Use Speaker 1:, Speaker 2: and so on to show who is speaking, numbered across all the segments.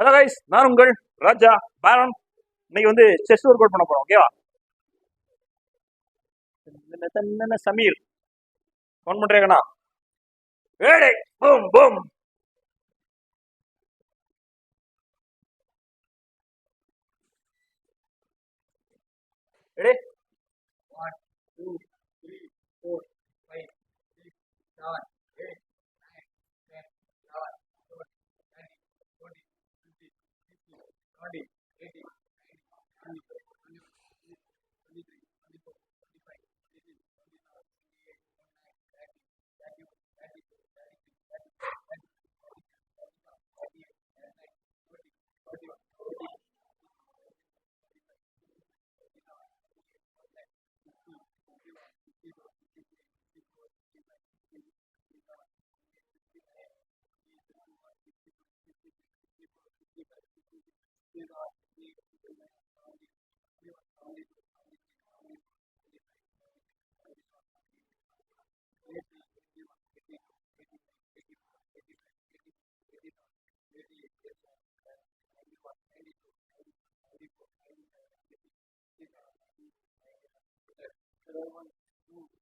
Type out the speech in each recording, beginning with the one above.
Speaker 1: Hello guys நான் உங்கள் ராஜா பேரன் இன்னைக்கு வந்து செஸ் ஒர்க் அவுட் பண்ண போறோம் ஓகேவா தன்னன சமீர் ஃபோன் பண்றீங்கண்ணா ஏடே பூம் பூம் எடே
Speaker 2: One, two, three, four, five, six, seven, body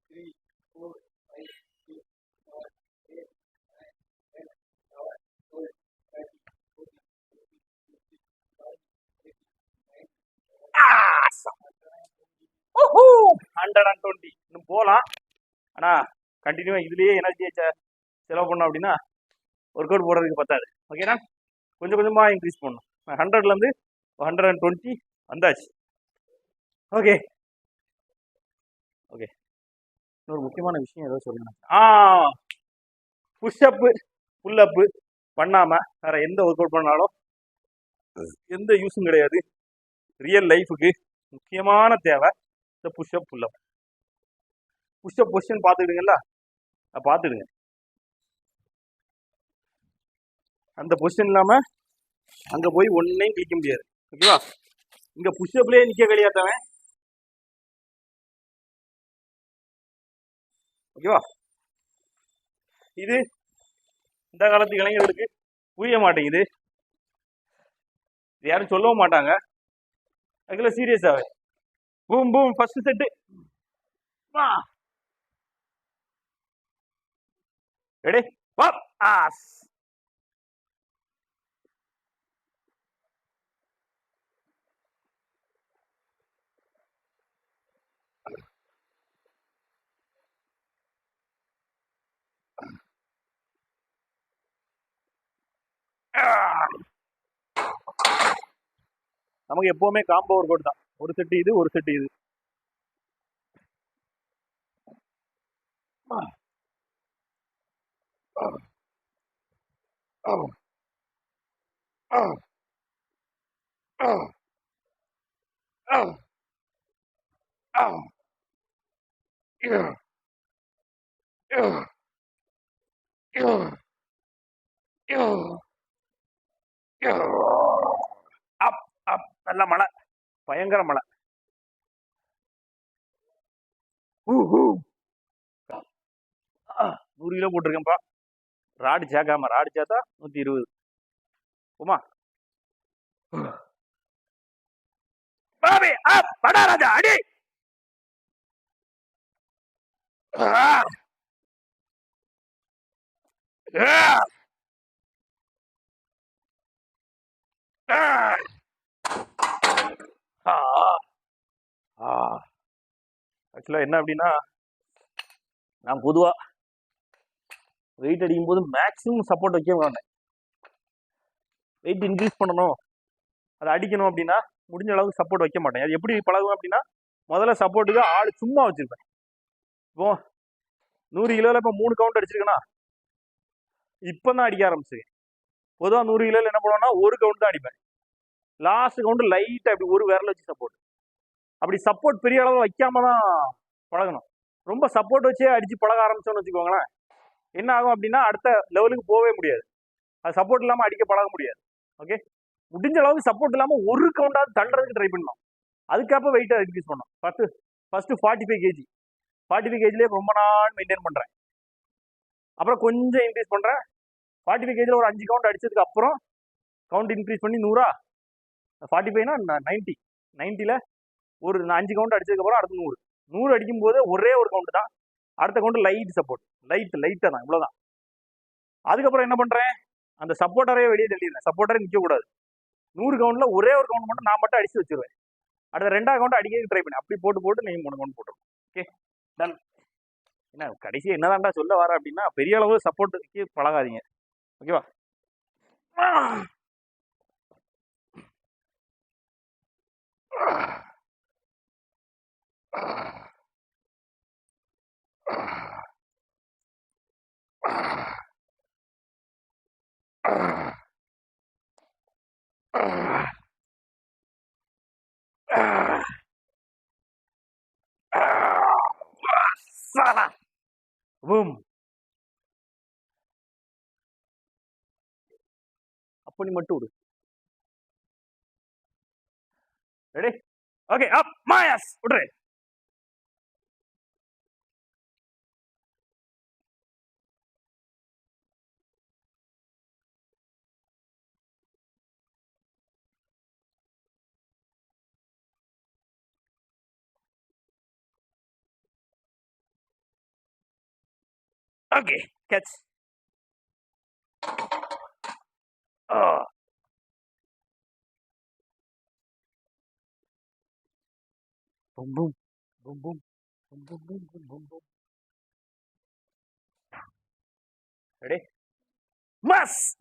Speaker 2: three, four,
Speaker 1: hundred and twenty. இன்னும் போகலாம். ஆனால் கண்டினியூவாக இதுலேயே எனர்ஜியை செலவு பண்ணோம் அப்படின்னா ஒர்க் அவுட் போடுறதுக்கு பத்தாது. ஓகேண்ணா கொஞ்சம் கொஞ்சமாக இன்க்ரீஸ் பண்ணணும். ஹண்ட்ரட்லேருந்து ஹண்ட்ரட் அண்ட் டுவெண்ட்டி வந்தாச்சு. ஓகே ஓகே இன்னொரு முக்கியமான விஷயம் ஏதோ சொல்லணும். ஆ புஷ்அப்பு புல்லப்பு பண்ணாமல் வேறு எந்த ஒர்க் அவுட் பண்ணாலும் எந்த யூஸும் கிடையாது. ரியல் லைஃபுக்கு முக்கியமான தேவை இந்த push up pull up push up position பார்த்துக்கிடுங்களா அதை பார்த்துடுங்க. அந்த பொசிஷன் இல்லாமல் அங்கே போய் ஒன்றையும் கிளிக்க முடியாது. ஓகேவா? இங்கே புஷ்அப்லேயே நிற்க வெளியாத்தவன் ஓகேவா? இது இந்த காலத்து இளைஞர்களுக்கு புரிய மாட்டேங்குது. இது யாரும் சொல்லவும் மாட்டாங்க. அதுக்குள்ள சீரியஸாவே பூம் பூம் ஃபர்ஸ்ட் செட்டு வா. ரெடி வா. ஆஸ். நமக்கு எப்பவுமே காம்போ ஒர்க் அவுட் தான் ஒரு செட்டு இது ஒரு செட்டு இது Yeah. அப் நல்ல மழை. பயங்கர மழை. நூறு கிலோ போட்டிருக்கேன்ப்பா. ராடு சேர்க்காம ராடு சேர்த்தா நூற்றி இருபது. உமா பாபி படா ராஜா அடி. ஆ. ஆ. ஆ. ஆ. ஆ. ஆக்சுவலாக என்ன அப்படின்னா நான் பொதுவாக வெயிட் அடிக்கும் போது மேக்ஸிமம் சப்போர்ட் வைக்க மாட்டேன். வெயிட் இன்க்ரீஸ் பண்ணணும் அதை அடிக்கணும் அப்படின்னா முடிஞ்ச அளவுக்கு சப்போர்ட் வைக்க மாட்டேன். அது எப்படி பழகுவேன் அப்படின்னா முதல்ல சப்போர்ட்டுக்கு ஆள் சும்மா வச்சுருப்பேன். இப்போ நூறு கிலோவில் இப்போ மூணு கவுண்ட் அடிச்சிருக்கேனா இப்போ தான் அடிக்க ஆரம்பிச்சிருக்கேன். பொதுவாக நூறு கிலோவில் என்ன பண்ணுவேன்னா ஒரு கவுண்ட் தான் அடிப்பேன். லாஸ்ட் கவுண்ட் லைட்டாக இப்படி ஒரு விரல் வச்சு சப்போர்ட் அப்படி சப்போர்ட் பெரிய அளவில் வைக்காம தான் பழகணும். ரொம்ப சப்போர்ட் வச்சே அடித்து பழக ஆரம்பிச்சோன்னு வச்சுக்கோங்களேன். என்ன ஆகும் அப்படின்னா அடுத்த லெவலுக்கு போகவே முடியாது. அது சப்போர்ட் இல்லாமல் அடிக்க பழக முடியாது. ஓகே முடிஞ்ச அளவுக்கு சப்போர்ட் இல்லாமல் ஒரு கவுண்டாவது தள்ளுறதுக்கு ட்ரை பண்ணணும். அதுக்கப்புறம் வெயிட்டை இன்க்ரீஸ் பண்ணணும். First first forty five KG forty five கேஜிலே ரொம்ப நாள் மெயின்டைன் பண்ணுறேன் அப்புறம் கொஞ்சம் இன்க்ரீஸ் பண்ணுறேன் ஃபார்ட்டி ஃபைவ் கேஜியில் ஒரு அஞ்சு கவுண்ட் அடித்ததுக்கு அப்புறம் கவுண்ட் இன்க்ரீஸ் பண்ணி நூறா? ஃபார்ட்டி ஃபைவ்னா நைன்ட்டி நைன்ட்டியில் ஒரு நான் அஞ்சு கவுண்ட் அடிச்சதுக்கப்புறம் அடுத்து நூறு. நூறு அடிக்கும் போது ஒரே ஒரு கவுண்ட் தான். அடுத்த கவுண்ட் லைட் சப்போர்ட் லைட் லைட்டாக தான் இவ்வளோதான் அதுக்கப்புறம் என்ன பண்ணுறேன் அந்த சப்போர்ட்டரே வெளியே தள்ளிடுறேன். சப்போர்ட்டரே நிற்கக்கூடாது நூறு கவுண்டில் ஒரே ஒரு கவுண்ட் மட்டும் நான் மட்டும் அடிச்சு வச்சிருவேன். அடுத்த ரெண்டாவது கவுண்ட் அடிக்க ட்ரை பண்ணி. அப்படி போட்டு போட்டு நீங்கள் மூணு கவுண்ட் போட்டுருவோம் ஓகே டன் என்ன கடைசி என்னதான்டா சொல்ல வர அப்படின்னா பெரிய அளவு சப்போர்ட்டுக்கு பழகாதீங்க. ஓகேவா Uh, uh, uh, Sana. Boom. அப்போ நீ மட்டும் விடு ரெடி ஓகே அப் மாயாஸ் விடுறேன் Okay, catch. Oh. Boom, boom, boom, boom, boom, boom, boom, boom, boom, boom. Ready? Mas!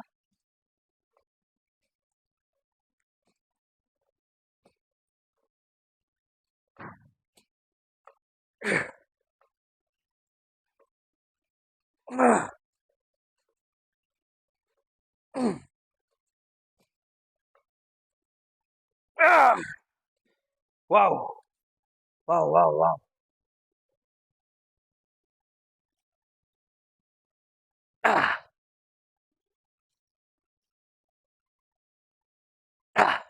Speaker 1: Ah! Wow. Wow, wow, wow. Ah. Ah.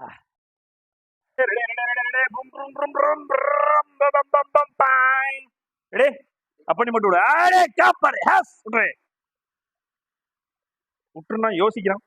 Speaker 1: Ah. Ready, அப்படி மட்டும் விடு. ஆடே copper has விட்ரு விட்டுருன்னா யோசிக்கிறான்.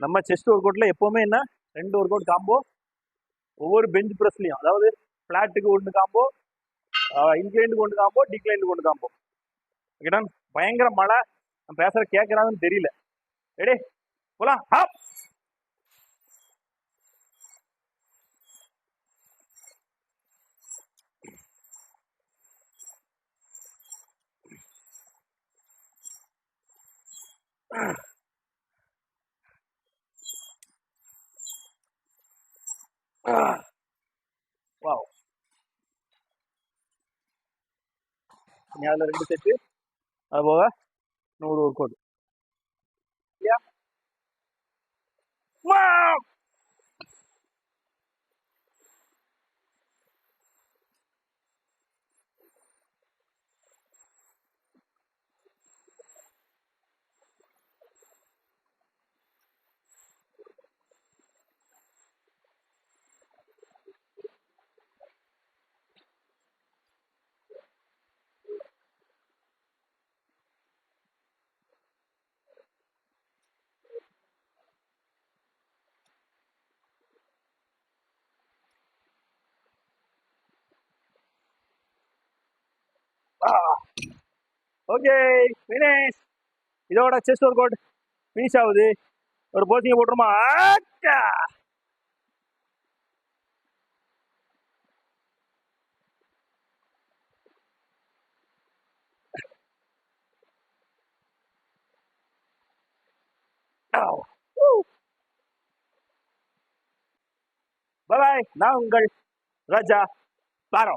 Speaker 1: நம்ம செஸ்ட் ஒர்க் அவுட்ல எப்பவுமே என்ன? ரெண்டு ஒர்க் அவுட் காம்போ ஒவ்வொரு bench ப்ரெஸ்லையும் அதாவது ஃப்ளாட்டுக்கு ஒன்று காம்போ இன்க்ளைண்டுக்கு ஒன்று காம்போ டிக்ளைண்டுக்கு ஒன்று காம்போ ஓகேடா பயங்கர மழை. நான் பேசுகிற கேட்குறாங்கன்னு தெரியல. ரெடி போலாம். ஹாப் இனி அதில் ரெண்டு செட்டு அது போக நூறு ஒர்க் அவுட் இல்லையா ஓகே ஃபினிஷ் இதோட செஸ்ட் ஒர்க் அவுட் ஃபினிஷ் ஆகுது ஒரு போசிங்க போட்டுருமா ஆச்சா பாய் நான் உங்கள் ராஜா பாரோ